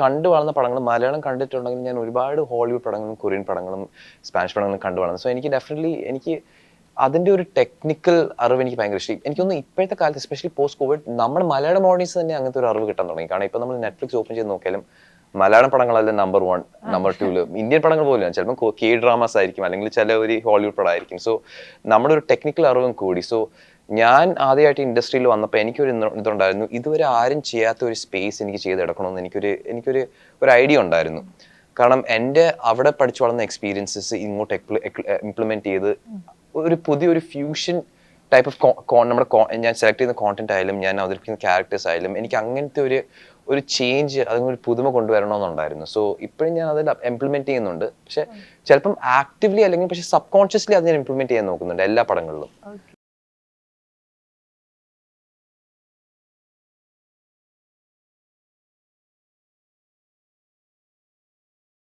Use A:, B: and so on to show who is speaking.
A: കണ്ടു വളർന്ന പടങ്ങൾ മലയാളം കണ്ടിട്ടുണ്ടെങ്കിൽ ഞാൻ ഒരുപാട് ഹോളിവുഡ് പടങ്ങളും കൊറിയൻ പടങ്ങളും സ്പാനിഷ് പടങ്ങളും കണ്ടു വളർന്നു. സോ എനിക്ക് ഡെഫിനറ്റ്ലി എനിക്ക് അതിന്റെ ഒരു ടെക്നിക്കൽ അറിവ് എനിക്ക് ഭയങ്കര ഇഷ്ടം എനിക്കൊന്ന് ഇപ്പോഴത്തെ കാലത്ത് എസ്പെഷ്യലി പോസ്റ്റ് കോവിഡ് നമ്മൾ മലയാളം ഓഡിയൻസ് തന്നെ അങ്ങനത്തെ ഒരു അറിവ് കിട്ടാൻ തുടങ്ങി. കാരണം ഇപ്പൊ നമ്മൾ നെറ്റ്ഫ്ലിക്സ് ഓപ്പൺ ചെയ്ത് നോക്കിയാലും മലയാളം പടങ്ങളല്ല നമ്പർ വൺ നമ്പർ ടൂൽ ഇന്ത്യൻ പടങ്ങൾ പോലും ചിലപ്പോൾ കെ ഡ്രാമാസ് ആയിരിക്കും അല്ലെങ്കിൽ ചില ഒരു ഹോളിവുഡ് പടമായിരിക്കും. സോ നമ്മുടെ ഒരു ടെക്നിക്കൽ അറിവും കൂടി. സോ ഞാൻ ആദ്യമായിട്ട് ഇൻഡസ്ട്രിയിൽ വന്നപ്പോൾ എനിക്കൊരു ഇതുണ്ടായിരുന്നു. ഇതുവരെ ആരും ചെയ്യാത്ത ഒരു സ്പേസ് എനിക്ക് ചെയ്തെടുക്കണമെന്ന് എനിക്കൊരു എനിക്കൊരു ഒരു ഐഡിയ ഉണ്ടായിരുന്നു. കാരണം എന്റെ അവിടെ പഠിച്ചു വളർന്ന എക്സ്പീരിയൻസസ് ഇങ്ങോട്ട് ഇംപ്ലിമെന്റ് ചെയ്ത് ഒരു പുതിയൊരു ഫ്യൂഷൻ ടൈപ്പ് ഓഫ് നമ്മുടെ ഞാൻ സെലക്ട് ചെയ്യുന്ന കോണ്ടന്റ് ആയാലും ഞാൻ അവതരിപ്പിക്കുന്ന ക്യാരക്ടേഴ്സ് ആയാലും എനിക്ക് അങ്ങനത്തെ ഒരു ഒരു ചേഞ്ച് അതിനൊരു പുതുമ കൊണ്ടുവരണമെന്നുണ്ടായിരുന്നു. സോ ഇപ്പോഴും ഞാൻ അതിൽ ഇംപ്ലിമെന്റ് ചെയ്യുന്നുണ്ട്. പക്ഷെ ചിലപ്പം ആക്റ്റീവ്ലി അല്ലെങ്കിൽ പക്ഷെ സബ് കോൺഷ്യസ്ലി അത് ഞാൻ ഇംപ്ലിമെന്റ് ചെയ്യാൻ നോക്കുന്നുണ്ട് എല്ലാ പടങ്ങളിലും.